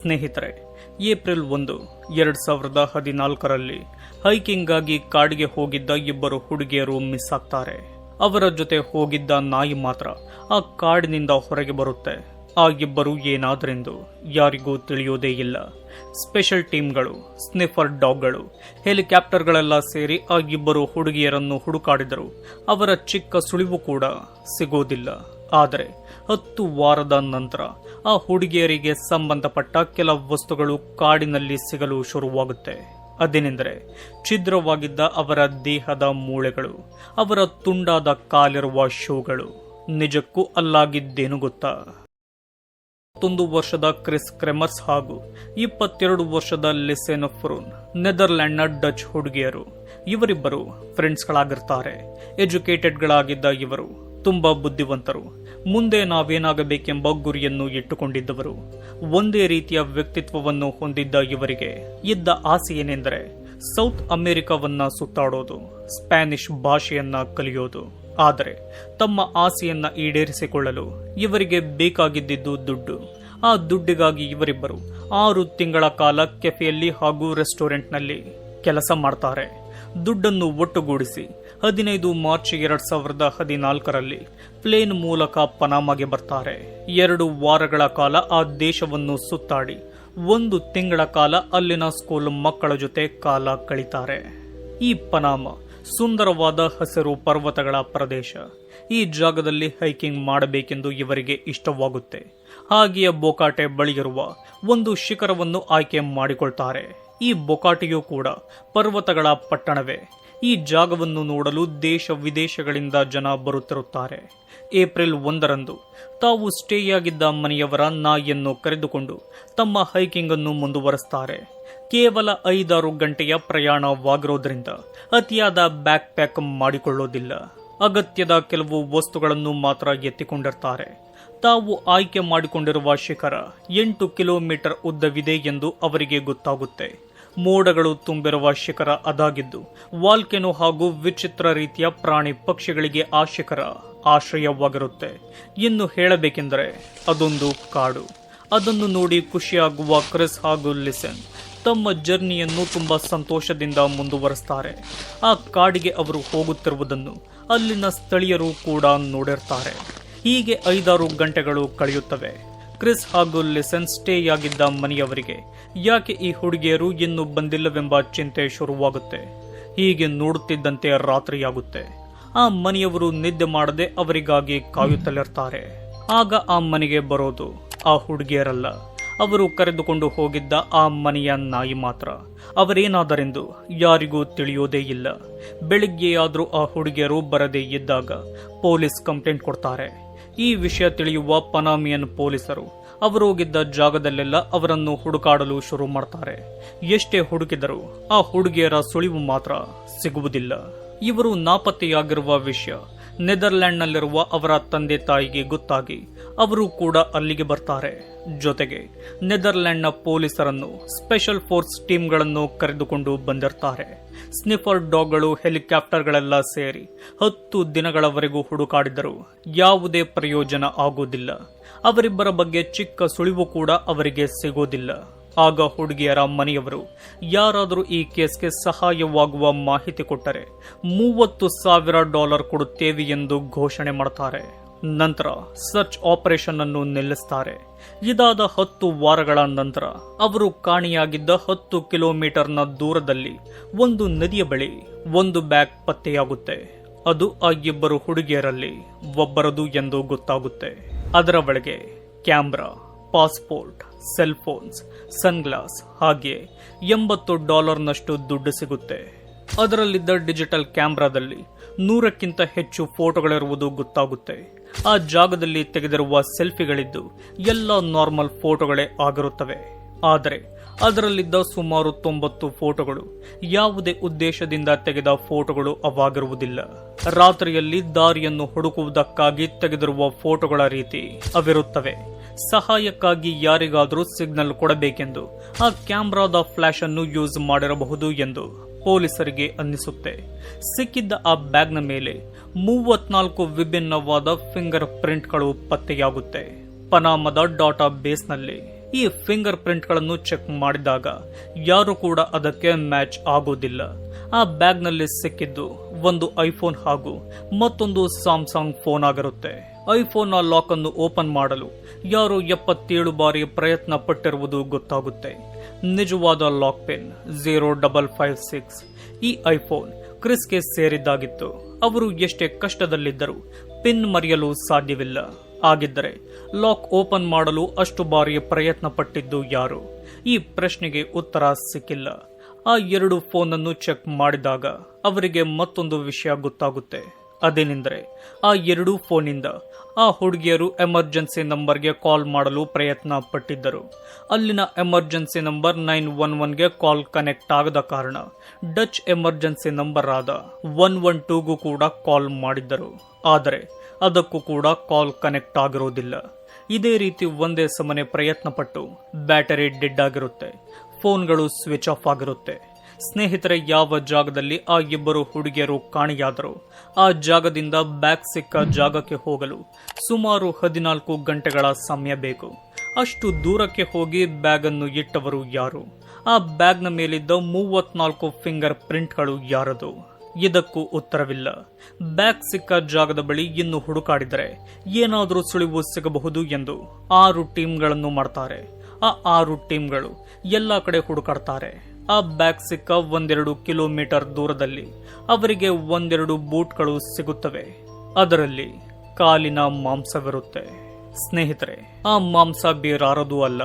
ಸ್ನೇಹಿತರೆ, ಏಪ್ರಿಲ್ ಒಂದು, ಎರಡ್ ಸಾವಿರದ ಹದಿನಾಲ್ಕರಲ್ಲಿ ಹೈಕಿಂಗ್ಗಾಗಿ ಕಾಡಿಗೆ ಹೋಗಿದ್ದ ಇಬ್ಬರು ಹುಡುಗಿಯರು ಮಿಸ್ ಆಗ್ತಾರೆ. ಅವರ ಜೊತೆ ಹೋಗಿದ್ದ ನಾಯಿ ಮಾತ್ರ ಆ ಕಾಡಿನಿಂದ ಹೊರಗೆ ಬರುತ್ತೆ. ಆ ಇಬ್ಬರು ಏನಾದ್ರೆಂದು ಯಾರಿಗೂ ತಿಳಿಯೋದೇ ಇಲ್ಲ. ಸ್ಪೆಷಲ್ ಟೀಮ್ಗಳು, ಸ್ನಿಫರ್ ಡಾಗ್ಗಳು, ಹೆಲಿಕಾಪ್ಟರ್ಗಳೆಲ್ಲ ಸೇರಿ ಆ ಇಬ್ಬರು ಹುಡುಗಿಯರನ್ನು ಹುಡುಕಾಡಿದರು. ಅವರ ಚಿಕ್ಕ ಸುಳಿವು ಕೂಡ ಸಿಗೋದಿಲ್ಲ. ಆದರೆ ಹತ್ತು ವಾರದ ನಂತರ ಆ ಹುಡುಗಿಯರಿಗೆ ಸಂಬಂಧಪಟ್ಟ ಕೆಲ ವಸ್ತುಗಳು ಕಾಡಿನಲ್ಲಿ ಸಿಗಲು ಶುರುವಾಗುತ್ತೆ. ಅದೇನೆಂದರೆ, ಛಿದ್ರವಾಗಿದ್ದ ಅವರ ದೇಹದ ಮೂಳೆಗಳು, ಅವರ ತುಂಡಾದ ಕಾಲಿರುವ ಶೂಗಳು. ನಿಜಕ್ಕೂ ಅಲ್ಲಾಗಿದ್ದೇನು ಗೊತ್ತಾ? ಇಪ್ಪತ್ತೊಂದು ವರ್ಷದ ಕ್ರಿಸ್ ಕ್ರೆಮರ್ಸ್ ಹಾಗೂ ಇಪ್ಪತ್ತೆರಡು ವರ್ಷದ ಲಿಸೆನ್ ಫ್ರೂನ್ ನೆದರ್ಲ್ಯಾಂಡ್ನ ಡಚ್ ಹುಡುಗಿಯರು. ಇವರಿಬ್ಬರು ಫ್ರೆಂಡ್ಸ್ಗಳಾಗಿರ್ತಾರೆ. ಎಜುಕೇಟೆಡ್ಗಳಾಗಿದ್ದ ಇವರು ತುಂಬಾ ಬುದ್ಧಿವಂತರು. ಮುಂದೆ ನಾವೇನಾಗಬೇಕೆಂಬ ಗುರಿಯನ್ನು ಇಟ್ಟುಕೊಂಡಿದ್ದವರು. ಒಂದೇ ರೀತಿಯ ವ್ಯಕ್ತಿತ್ವವನ್ನು ಹೊಂದಿದ್ದ ಇವರಿಗೆ ಇದ್ದ ಆಸೆ ಏನೆಂದರೆ ಸೌತ್ ಅಮೆರಿಕವನ್ನ ಸುತ್ತಾಡೋದು, ಸ್ಪ್ಯಾನಿಷ್ ಭಾಷೆಯನ್ನ ಕಲಿಯೋದು. ಆದರೆ ತಮ್ಮ ಆಸೆಯನ್ನ ಈಡೇರಿಸಿಕೊಳ್ಳಲು ಇವರಿಗೆ ಬೇಕಾಗಿದ್ದಿದ್ದು ದುಡ್ಡು. ಆ ದುಡ್ಡಿಗಾಗಿ ಇವರಿಬ್ಬರು ಆರು ತಿಂಗಳ ಕಾಲ ಕೆಫೆಯಲ್ಲಿ ಹಾಗೂ ರೆಸ್ಟೋರೆಂಟ್ನಲ್ಲಿ ಕೆಲಸ ಮಾಡ್ತಾರೆ. ದುಡ್ಡನ್ನು ಒಟ್ಟುಗೂಡಿಸಿ. ಹದಿನೈದು ಮಾರ್ಚ್ ಎರಡ್ ಸಾವಿರದ ಹದಿನಾಲ್ಕರಲ್ಲಿ ಪ್ಲೇನ್ ಮೂಲಕ ಪನಾಮಾಗೆ ಬರ್ತಾರೆ. ಎರಡು ವಾರಗಳ ಕಾಲ ಆ ದೇಶವನ್ನು ಸುತ್ತಾಡಿ, ಒಂದು ತಿಂಗಳ ಕಾಲ ಅಲ್ಲಿನ ಸ್ಕೂಲ್ ಮಕ್ಕಳ ಜೊತೆ ಕಾಲ ಕಳೀತಾರೆ. ಈ ಪನಾಮ ಸುಂದರವಾದ ಹಸಿರು ಪರ್ವತಗಳ ಪ್ರದೇಶ. ಈ ಜಾಗದಲ್ಲಿ ಹೈಕಿಂಗ್ ಮಾಡಬೇಕೆಂದು ಇವರಿಗೆ ಇಷ್ಟವಾಗುತ್ತೆ. ಹಾಗೆಯೇ ಬೋಕಾಟೆ ಬಳಿಯಿರುವ ಒಂದು ಶಿಖರವನ್ನು ಆಯ್ಕೆ ಮಾಡಿಕೊಳ್ತಾರೆ. ಈ ಬೊಕಾಟಿಯು ಕೂಡ ಪರ್ವತಗಳ ಪಟ್ಟಣವೇ. ಈ ಜಾಗವನ್ನು ನೋಡಲು ದೇಶ ವಿದೇಶಗಳಿಂದ ಜನ ಬರುತ್ತಿರುತ್ತಾರೆ. ಏಪ್ರಿಲ್ ಒಂದರಂದು ತಾವು ಸ್ಟೇಯಾಗಿದ್ದ ಮನೆಯವರ ನಾಯಿಯನ್ನು ಕರೆದುಕೊಂಡು ತಮ್ಮ ಹೈಕಿಂಗ್ ಅನ್ನು ಮುಂದುವರೆಸ್ತಾರೆ ಕೇವಲ ಐದಾರು ಗಂಟೆಯ ಪ್ರಯಾಣವಾಗಿರೋದ್ರಿಂದ ಅತಿಯಾದ ಬ್ಯಾಕ್ ಪ್ಯಾಕ್ ಮಾಡಿಕೊಳ್ಳೋದಿಲ್ಲ. ಅಗತ್ಯದ ಕೆಲವು ವಸ್ತುಗಳನ್ನು ಮಾತ್ರ ಎತ್ತಿಕೊಂಡಿರ್ತಾರೆ ತಾವು ಆಯ್ಕೆ ಮಾಡಿಕೊಂಡಿರುವ ಶಿಖರ ಎಂಟು ಕಿಲೋಮೀಟರ್ ಉದ್ದವಿದೆ ಎಂದು ಅವರಿಗೆ ಗೊತ್ತಾಗುತ್ತೆ. ಮೋಡಗಳು ತುಂಬಿರುವ ಶಿಖರ ಅದಾಗಿದ್ದು, ವಾಲ್ಕೆನೋ ಹಾಗೂ ವಿಚಿತ್ರ ರೀತಿಯ ಪ್ರಾಣಿ ಪಕ್ಷಿಗಳಿಗೆ ಆ ಶಿಖರ ಆಶ್ರಯವಾಗಿರುತ್ತೆ. ಇನ್ನು ಹೇಳಬೇಕೆಂದರೆ, ಅದೊಂದು ಕಾಡು. ಅದನ್ನು ನೋಡಿ ಖುಷಿಯಾಗುವ ಕ್ರಿಸ್ ಹಾಗೂ ಲಿಸನ್ ತಮ್ಮ ಜರ್ನಿಯನ್ನು ತುಂಬ ಸಂತೋಷದಿಂದ ಮುಂದುವರೆಸ್ತಾರೆ. ಆ ಕಾಡಿಗೆ ಅವರು ಹೋಗುತ್ತಿರುವುದನ್ನು ಅಲ್ಲಿನ ಸ್ಥಳೀಯರು ಕೂಡ ನೋಡಿರ್ತಾರೆ. ಹೀಗೆ ಐದಾರು ಗಂಟೆಗಳು ಕಳೆಯುತ್ತವೆ. ಕ್ರಿಸ್ ಹಾಗೂ ಲಿಸನ್ ಸ್ಟೇಯಾಗಿದ್ದ ಮನೆಯವರಿಗೆ, ಯಾಕೆ ಈ ಹುಡುಗಿಯರು ಇನ್ನೂ ಬಂದಿಲ್ಲವೆಂಬ ಚಿಂತೆ ಶುರುವಾಗುತ್ತೆ. ಹೀಗೆ ನೋಡುತ್ತಿದ್ದಂತೆ ರಾತ್ರಿಯಾಗುತ್ತೆ. ಆ ಮನೆಯವರು ನಿದ್ದೆ ಮಾಡದೆ ಅವರಿಗಾಗಿ ಕಾಯುತ್ತಲಿರ್ತಾರೆ ಆಗ ಆ ಮನೆಗೆ ಬರೋದು ಆ ಹುಡುಗಿಯರಲ್ಲ. ಅವರು ಕರೆದುಕೊಂಡು ಹೋಗಿದ್ದ ಆ ಮನೆಯ ನಾಯಿ ಮಾತ್ರ. ಅವರೇನಾದರೆಂದು ಯಾರಿಗೂ ತಿಳಿಯೋದೇ ಇಲ್ಲ. ಬೆಳಿಗ್ಗೆಯಾದರೂ ಆ ಹುಡುಗಿಯರು ಬರದೇ ಇದ್ದಾಗ ಪೊಲೀಸ್ ಕಂಪ್ಲೇಂಟ್ ಕೊಡ್ತಾರೆ. ಈ ವಿಷಯ ತಿಳಿಯುವ ಪನಾಮಿಯನ್ ಪೊಲೀಸರು. ಅವರೋಗಿದ್ದ ಜಾಗದಲ್ಲೆಲ್ಲ ಅವರನ್ನು ಹುಡುಕಾಡಲು ಶುರು ಮಾಡ್ತಾರೆ. ಎಷ್ಟೇ ಹುಡುಕಿದರೂ ಆ ಹುಡುಗಿಯರ ಸುಳಿವು ಮಾತ್ರ ಸಿಗುವುದಿಲ್ಲ. ಇವರು ನಾಪತ್ತೆಯಾಗಿರುವ ವಿಷಯ. ನೆದರ್ಲ್ಯಾಂಡ್ನಲ್ಲಿರುವ ಅವರ ತಂದೆ ತಾಯಿಗೆ ಗೊತ್ತಾಗಿ ಅವರು ಕೂಡ ಅಲ್ಲಿಗೆ ಬರ್ತಾರೆ. ಜೊತೆಗೆ ನೆದರ್ಲ್ಯಾಂಡ್ನ ಪೊಲೀಸರನ್ನು ಸ್ಪೆಷಲ್ ಫೋರ್ಸ್ ಟೀಮ್ಗಳನ್ನು ಕರೆದುಕೊಂಡು ಬಂದಿರ್ತಾರೆ. ಸ್ನಿಫರ್ ಡಾಗ್ಗಳು ಹೆಲಿಕಾಪ್ಟರ್ಗಳೆಲ್ಲ ಸೇರಿ ಹತ್ತು ದಿನಗಳವರೆಗೂ ಹುಡುಕಾಡಿದರೂ ಯಾವುದೇ ಪ್ರಯೋಜನ ಆಗೋದಿಲ್ಲ. ಅವರಿಬ್ಬರ ಬಗ್ಗೆ ಚಿಕ್ಕ ಸುಳಿವು ಕೂಡ ಅವರಿಗೆ ಸಿಗೋದಿಲ್ಲ. ಆಗ ಹುಡುಗಿಯರ ಮನೆಯವರು, ಯಾರಾದರೂ ಈ ಕೇಸ್ಗೆ ಸಹಾಯವಾಗುವ ಮಾಹಿತಿ ಕೊಟ್ಟರೆ ಮೂವತ್ತು ಸಾವಿರ ಡಾಲರ್ ಕೊಡುತ್ತೇವೆ ಎಂದು ಘೋಷಣೆ ಮಾಡ್ತಾರೆ. ನಂತರ ಸರ್ಚ್ ಆಪರೇಷನ್ ಅನ್ನು ನಿಲ್ಲಿಸ್ತಾರೆ. ಇದಾದ ಹತ್ತು ವಾರಗಳ ನಂತರ ಅವರು ಕಾಣೆಯಾಗಿದ್ದ ಹತ್ತು ಕಿಲೋಮೀಟರ್ನ ದೂರದಲ್ಲಿ ಒಂದು ನದಿಯ ಬಳಿ ಒಂದು ಬ್ಯಾಗ್ ಪತ್ತೆಯಾಗುತ್ತೆ. ಅದು ಆ ಇಬ್ಬರು ಹುಡುಗಿಯರಲ್ಲಿ ಒಬ್ಬರದು ಎಂದು ಗೊತ್ತಾಗುತ್ತೆ. ಅದರ ಒಳಗೆ camera, passport cell phones sunglass ಹಾಗೆ ಎಂಬತ್ತು ಡಾಲರ್ನಷ್ಟು ದುಡ್ಡು ಸಿಗುತ್ತೆ. ಅದರಲ್ಲಿದ್ದ ಡಿಜಿಟಲ್ ಕ್ಯಾಮ್ರಾದಲ್ಲಿ ನೂರಕ್ಕಿಂತ ಹೆಚ್ಚು ಫೋಟೋಗಳಿರುವುದು ಗೊತ್ತಾಗುತ್ತೆ. ಆ ಜಾಗದಲ್ಲಿ ತೆಗೆದಿರುವ ಸೆಲ್ಫಿಗಳಿದ್ದು ಎಲ್ಲ ನಾರ್ಮಲ್ ಫೋಟೋಗಳೇ ಆಗಿರುತ್ತವೆ. ಆದರೆ ಅದರಲ್ಲಿದ್ದ ಸುಮಾರು ತೊಂಬತ್ತು ಫೋಟೋಗಳು ಯಾವುದೇ ಉದ್ದೇಶದಿಂದ ತೆಗೆದ ಫೋಟೋಗಳು ಅವಾಗಿರುವುದಿಲ್ಲ. ರಾತ್ರಿಯಲ್ಲಿ ದಾರಿಯನ್ನು ಹುಡುಕುವುದಕ್ಕಾಗಿ ತೆಗೆದಿರುವ ಫೋಟೋಗಳ ರೀತಿ ಅವಿರುತ್ತವೆ. ಸಹಾಯಕ್ಕಾಗಿ ಯಾರಿಗಾದರೂ ಸಿಗ್ನಲ್ ಕೊಡಬೇಕೆಂದು ಆ ಕ್ಯಾಮ್ರಾದ ಫ್ಲಾಶ್ ಅನ್ನು ಯೂಸ್ ಮಾಡಿರಬಹುದು ಎಂದು ಪೊಲೀಸರಿಗೆ ಅನ್ನಿಸುತ್ತೆ. ಸಿಕ್ಕಿದ್ದ ಆ ಬ್ಯಾಗ್ನ ಮೇಲೆ ಮೂವತ್ನಾಲ್ಕು ವಿಭಿನ್ನವಾದ ಫಿಂಗರ್ ಪ್ರಿಂಟ್ಗಳು ಪತ್ತೆಯಾಗುತ್ತೆ. ಪನಾಮದ ಡಾಟಾ ಬೇಸ್ನಲ್ಲಿ ಈ ಫಿಂಗರ್ ಪ್ರಿಂಟ್ಗಳನ್ನು ಚೆಕ್ ಮಾಡಿದಾಗ ಯಾರು ಕೂಡ ಅದಕ್ಕೆ ಮ್ಯಾಚ್ ಆಗೋದಿಲ್ಲ. ಆ ಬ್ಯಾಗ್ನಲ್ಲಿ ಸಿಕ್ಕಿದ್ದು ಒಂದು ಐಫೋನ್ ಹಾಗೂ ಮತ್ತೊಂದು ಸ್ಯಾಮ್ಸಂಗ್ ಫೋನ್ ಆಗಿರುತ್ತೆ. ಐಫೋನ್ ಲಾಕ್ ಅನ್ನು ಓಪನ್ ಮಾಡಲು ಯಾರು ಎಪ್ಪತ್ತೇಳು ಬಾರಿ ಪ್ರಯತ್ನ ಪಟ್ಟಿರುವುದು ಗೊತ್ತಾಗುತ್ತೆ. ನಿಜವಾದ lock pin zero double five six. ಈ ಐಫೋನ್ ಕ್ರಿಸ್ಗೆ ಸೇರಿದ್ದಾಗಿತ್ತು. ಅವರು ಎಷ್ಟೇ ಕಷ್ಟದಲ್ಲಿದ್ದರೂ ಪಿನ್ ಮರೆಯಲು ಸಾಧ್ಯವಿಲ್ಲ. ಆಗಿದ್ದರೆ ಲಾಕ್ ಓಪನ್ ಮಾಡಲು ಅಷ್ಟು ಬಾರಿ ಪ್ರಯತ್ನ ಪಟ್ಟಿದ್ದು ಯಾರು? ಈ ಪ್ರಶ್ನೆಗೆ ಉತ್ತರ ಸಿಕ್ಕಿಲ್ಲ. ಆ ಎರಡು ಫೋನನ್ನು ಚೆಕ್ ಮಾಡಿದಾಗ ಅವರಿಗೆ ಮತ್ತೊಂದು ವಿಷಯ ಗೊತ್ತಾಗುತ್ತೆ. ಅದೇನೆಂದರೆ ಆ ಎರಡೂ ಫೋನಿಂದ ಆ ಹುಡುಗಿಯರು ಎಮರ್ಜೆನ್ಸಿ ನಂಬರ್ಗೆ ಕಾಲ್ ಮಾಡಲು ಪ್ರಯತ್ನ ಪಟ್ಟಿದ್ದರು. ಅಲ್ಲಿನ ಎಮರ್ಜೆನ್ಸಿ ನಂಬರ್ ನೈನ್ ಒನ್ ಒನ್ಗೆ ಕಾಲ್ ಕನೆಕ್ಟ್ ಆಗದ ಕಾರಣ ಡಚ್ ಎಮರ್ಜೆನ್ಸಿ ನಂಬರ್ ಆದ ಒನ್ ಒನ್ ಟೂಗೂ ಕೂಡ ಕಾಲ್ ಮಾಡಿದ್ದರು. ಆದರೆ ಅದಕ್ಕೂ ಕೂಡ ಕಾಲ್ ಕನೆಕ್ಟ್ ಆಗಿರೋದಿಲ್ಲ. ಇದೇ ರೀತಿ ಒಂದೇ ಸಮನೆ ಪ್ರಯತ್ನ ಪಟ್ಟು ಬ್ಯಾಟರಿ ಡೆಡ್ ಆಗಿರುತ್ತೆ. ಫೋನ್ಗಳು ಸ್ವಿಚ್ ಆಫ್ ಆಗಿರುತ್ತೆ. ಸ್ನೇಹಿತರೆ, ಯಾವ ಜಾಗದಲ್ಲಿ ಆ ಇಬ್ಬರು ಹುಡುಗಿಯರು ಕಾಣೆಯಾದರು? ಆ ಜಾಗದಿಂದ ಬ್ಯಾಗ್ ಸಿಕ್ಕ ಜಾಗಕ್ಕೆ ಹೋಗಲು ಸುಮಾರು ಹದಿನಾಲ್ಕು ಗಂಟೆಗಳ ಸಮಯ ಬೇಕು. ಅಷ್ಟು ದೂರಕ್ಕೆ ಹೋಗಿ ಬ್ಯಾಗ್ ಅನ್ನು ಇಟ್ಟವರು ಯಾರು? ಆ ಬ್ಯಾಗ್ನ ಮೇಲಿದ್ದ ಮೂವತ್ನಾಲ್ಕು ಫಿಂಗರ್ ಪ್ರಿಂಟ್ಗಳು ಯಾರದು? ಇದಕ್ಕೂ ಉತ್ತರವಿಲ್ಲ. ಬ್ಯಾಗ್ ಸಿಕ್ಕ ಜಾಗದ ಬಳಿ ಇನ್ನು ಹುಡುಕಾಡಿದರೆ ಏನಾದರೂ ಸುಳಿವು ಸಿಗಬಹುದು ಎಂದು ಆರು ಟೀಮ್ಗಳನ್ನು ಮಾಡ್ತಾರೆ. ಆ ಆರು ಟೀಮ್ಗಳು ಎಲ್ಲ ಕಡೆ ಹುಡುಕಾಡ್ತಾರೆ. ಆ ಬ್ಯಾಗ್ ಸಿಕ್ಕ ಒಂದೆರಡು ಕಿಲೋಮೀಟರ್ ದೂರದಲ್ಲಿ ಅವರಿಗೆ ಒಂದೆರಡು ಬೂಟ್ಗಳು ಸಿಗುತ್ತವೆ. ಅದರಲ್ಲಿ ಕಾಲಿನ ಮಾಂಸವಿರುತ್ತೆ. ಸ್ನೇಹಿತರೆ, ಆ ಮಾಂಸ ಬೇರಾರದು ಅಲ್ಲ,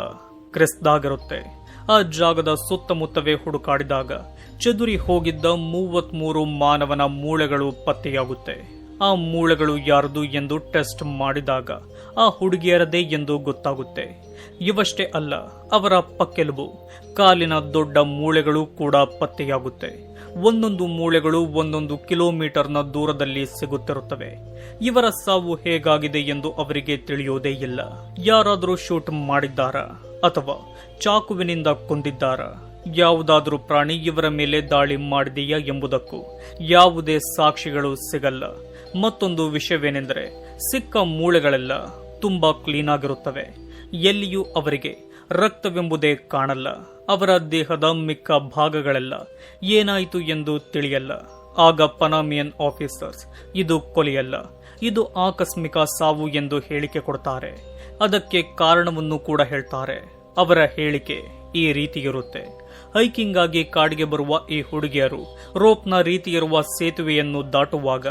ಕ್ರಿಸ್ದಾಗಿರುತ್ತೆ. ಆ ಜಾಗದ ಸುತ್ತಮುತ್ತವೇ ಹುಡುಕಾಡಿದಾಗ ಚದುರಿ ಹೋಗಿದ್ದ ಮೂವತ್ಮೂರು ಮಾನವನ ಮೂಳೆಗಳು ಪತ್ತೆಯಾಗುತ್ತೆ. ಆ ಮೂಳೆಗಳು ಯಾರದು ಎಂದು ಟೆಸ್ಟ್ ಮಾಡಿದಾಗ ಆ ಹುಡುಗಿಯರದೇ ಎಂದು ಗೊತ್ತಾಗುತ್ತೆ. ಇವಷ್ಟೇ ಅಲ್ಲ, ಅವರ ಪಕ್ಕೆಲುಬು. ಕಾಲಿನ ದೊಡ್ಡ ಮೂಳೆಗಳು ಕೂಡ ಪತ್ತೆಯಾಗುತ್ತೆ. ಒಂದೊಂದು ಮೂಳೆಗಳು ಒಂದೊಂದು ಕಿಲೋಮೀಟರ್ನ ದೂರದಲ್ಲಿ ಸಿಗುತ್ತಿರುತ್ತವೆ. ಇವರ ಸಾವು ಹೇಗಾಗಿದೆ ಎಂದು ಅವರಿಗೆ ತಿಳಿಯೋದೇ ಇಲ್ಲ. ಯಾರಾದರೂ ಶೂಟ್ ಮಾಡಿದ್ದಾರಾ? ಅಥವಾ ಚಾಕುವಿನಿಂದ ಕೊಂದಿದ್ದಾರಾ? ಯಾವುದಾದರೂ ಪ್ರಾಣಿ ಇವರ ಮೇಲೆ ದಾಳಿ ಮಾಡಿದೆಯಾ ಎಂಬುದಕ್ಕೂ ಯಾವುದೇ ಸಾಕ್ಷಿಗಳು ಸಿಗಲ್ಲ. ಮತ್ತೊಂದು ವಿಷಯವೇನೆಂದರೆ, ಸಿಕ್ಕ ಮೂಳೆಗಳೆಲ್ಲ ತುಂಬಾ ಕ್ಲೀನ್ ಆಗಿರುತ್ತವೆ ಎಲ್ಲಿಯೂ ಅವರಿಗೆ ರಕ್ತವೆಂಬುದೇ ಕಾಣಲ್ಲ. ಅವರ ದೇಹದ ಮಿಕ್ಕ ಭಾಗಗಳೆಲ್ಲ ಏನಾಯಿತು ಎಂದು ತಿಳಿಯಲ್ಲ. ಆಗ ಪನಾಮಿಯನ್ ಆಫೀಸರ್ಸ್, ಇದು ಕೊಲೆಯಲ್ಲ. ಇದು ಆಕಸ್ಮಿಕ ಸಾವು ಎಂದು ಹೇಳಿಕೆ ಕೊಡ್ತಾರೆ. ಅದಕ್ಕೆ ಕಾರಣವನ್ನು ಕೂಡ ಹೇಳ್ತಾರೆ. ಅವರ ಹೇಳಿಕೆ ಈ ರೀತಿ ಇರುತ್ತೆ ಹೈಕಿಂಗ್ ಆಗಿ ಕಾಡಿಗೆ ಬರುವ ಈ ಹುಡುಗಿಯರು ರೋಪ್ನ ರೀತಿಯಿರುವ ಸೇತುವೆಯನ್ನು ದಾಟುವಾಗ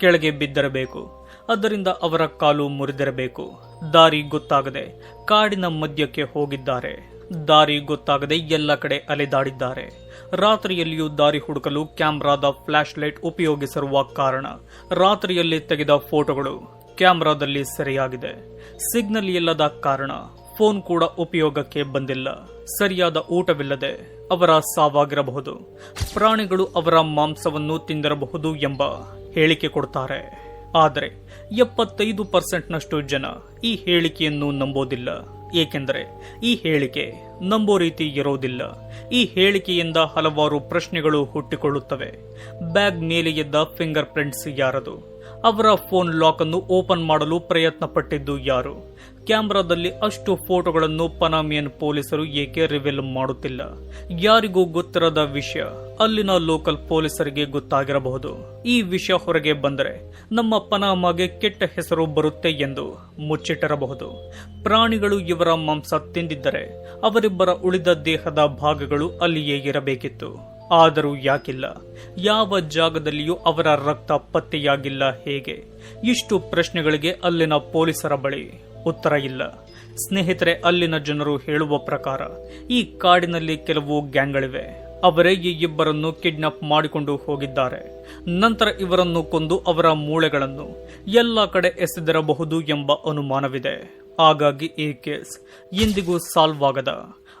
ಕೆಳಗೆ ಬಿದ್ದಿರಬೇಕು. ಅದರಿಂದ ಅವರ ಕಾಲು ಮುರಿದಿರಬೇಕು. ದಾರಿ ಗೊತ್ತಾಗದೆ ಕಾಡಿನ ಮಧ್ಯಕ್ಕೆ ಹೋಗಿದ್ದಾರೆ. ದಾರಿ ಗೊತ್ತಾಗದೆ ಎಲ್ಲ ಕಡೆ ಅಲೆದಾಡಿದ್ದಾರೆ. ರಾತ್ರಿಯಲ್ಲಿಯೂ ದಾರಿ ಹುಡುಕಲು ಕ್ಯಾಮ್ರಾದ ಫ್ಲಾಶ್ ಲೈಟ್ ಉಪಯೋಗಿಸಿರುವ ಕಾರಣ ರಾತ್ರಿಯಲ್ಲಿ ತೆಗೆದ ಫೋಟೋಗಳು ಕ್ಯಾಮ್ರಾದಲ್ಲಿ ಸರಿಯಾಗಿದೆ. ಸಿಗ್ನಲ್ ಇಲ್ಲದ ಕಾರಣ ಫೋನ್ ಕೂಡ ಉಪಯೋಗಕ್ಕೆ ಬಂದಿಲ್ಲ. ಸರಿಯಾದ ಊಟವಿಲ್ಲದೆ ಅವರ ಸಾವಾಗಿರಬಹುದು. ಪ್ರಾಣಿಗಳು ಅವರ ಮಾಂಸವನ್ನು ತಿಂದಿರಬಹುದು ಎಂಬ ಹೇಳಿಕೆ ಕೊಡ್ತಾರೆ. ಆದರೆ ಎಪ್ಪತ್ತೈದು ಪರ್ಸೆಂಟ್ನಷ್ಟು ಜನ ಈ ಹೇಳಿಕೆಯನ್ನು ನಂಬೋದಿಲ್ಲ. ಏಕೆಂದರೆ ಈ ಹೇಳಿಕೆ ನಂಬೋ ರೀತಿ ಇರೋದಿಲ್ಲ. ಈ ಹೇಳಿಕೆಯಿಂದ ಹಲವಾರು ಪ್ರಶ್ನೆಗಳು ಹುಟ್ಟಿಕೊಳ್ಳುತ್ತವೆ. ಬ್ಯಾಗ್ ಮೇಲೆ ಎದ್ದ ಫಿಂಗರ್ ಪ್ರಿಂಟ್ಸ್ ಯಾರದು? ಅವರ ಫೋನ್ ಲಾಕ್ ಅನ್ನು ಓಪನ್ ಮಾಡಲು ಪ್ರಯತ್ನ ಪಟ್ಟಿದ್ದು ಯಾರು? ಕ್ಯಾಮ್ರಾದಲ್ಲಿ ಅಷ್ಟು ಫೋಟೋಗಳನ್ನು ಪನಾಮಿಯನ್ ಪೊಲೀಸರು ಏಕೆ ರಿವೀಲ್ ಮಾಡುತ್ತಿಲ್ಲ? ಯಾರಿಗೂ ಗೊತ್ತಿರದ ವಿಷಯ, ಅಲ್ಲಿನ ಲೋಕಲ್ ಪೊಲೀಸರಿಗೆ ಗೊತ್ತಾಗಿರಬಹುದು. ಈ ವಿಷಯ ಹೊರಗೆ ಬಂದರೆ ನಮ್ಮ ಪನಾಮಾಗೆ ಕೆಟ್ಟ ಹೆಸರು ಬರುತ್ತೆ ಎಂದು ಮುಚ್ಚಿಟ್ಟಿರಬಹುದು. ಪ್ರಾಣಿಗಳು ಇವರ ಮಾಂಸ ತಿಂದಿದ್ದರೆ ಅವರಿಬ್ಬರ ಉಳಿದ ದೇಹದ ಭಾಗಗಳು ಅಲ್ಲಿಯೇ ಇರಬೇಕಿತ್ತು. ಆದರೂ ಯಾಕಿಲ್ಲ? ಯಾವ ಜಾಗದಲ್ಲಿಯೂ ಅವರ ರಕ್ತ ಪತ್ತೆಯಾಗಿಲ್ಲ ಹೇಗೆ? ಇಷ್ಟು ಪ್ರಶ್ನೆಗಳಿಗೆ ಅಲ್ಲಿನ ಪೊಲೀಸರ ಬಳಿ ಉತ್ತರ ಇಲ್ಲ. ಸ್ನೇಹಿತರೆ, ಅಲ್ಲಿನ ಜನರು ಹೇಳುವ ಪ್ರಕಾರ, ಈ ಕಾಡಿನಲ್ಲಿ ಕೆಲವು ಗ್ಯಾಂಗ್ಗಳಿವೆ. ಅವರೇ ಈ ಇಬ್ಬರನ್ನು ಕಿಡ್ನಾಪ್ ಮಾಡಿಕೊಂಡು ಹೋಗಿದ್ದಾರೆ. ನಂತರ ಇವರನ್ನು ಕೊಂದು ಅವರ ಮೂಳೆಗಳನ್ನು ಎಲ್ಲ ಕಡೆ ಎಸೆದಿರಬಹುದು ಎಂಬ ಅನುಮಾನವಿದೆ. ಹಾಗಾಗಿ ಈ ಕೇಸ್ ಇಂದಿಗೂ ಸಾಲ್ವ್ ಆಗದ.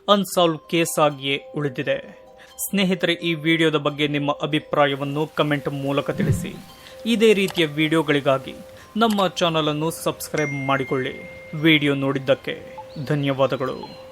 ಅನ್ಸಾಲ್ವ್ ಕೇಸ್ ಆಗಿಯೇ ಉಳಿದಿದೆ. ಸ್ನೇಹಿತರೆ, ಈ ವಿಡಿಯೋದ ಬಗ್ಗೆ ನಿಮ್ಮ ಅಭಿಪ್ರಾಯವನ್ನು ಕಮೆಂಟ್ ಮೂಲಕ ತಿಳಿಸಿ. ಇದೇ ರೀತಿಯ ವಿಡಿಯೋಗಳಿಗಾಗಿ ನಮ್ಮ ಚಾನಲನ್ನು ಸಬ್ಸ್ಕ್ರೈಬ್ ಮಾಡಿಕೊಳ್ಳಿ. ವಿಡಿಯೋ ನೋಡಿದ್ದಕ್ಕೆ ಧನ್ಯವಾದಗಳು.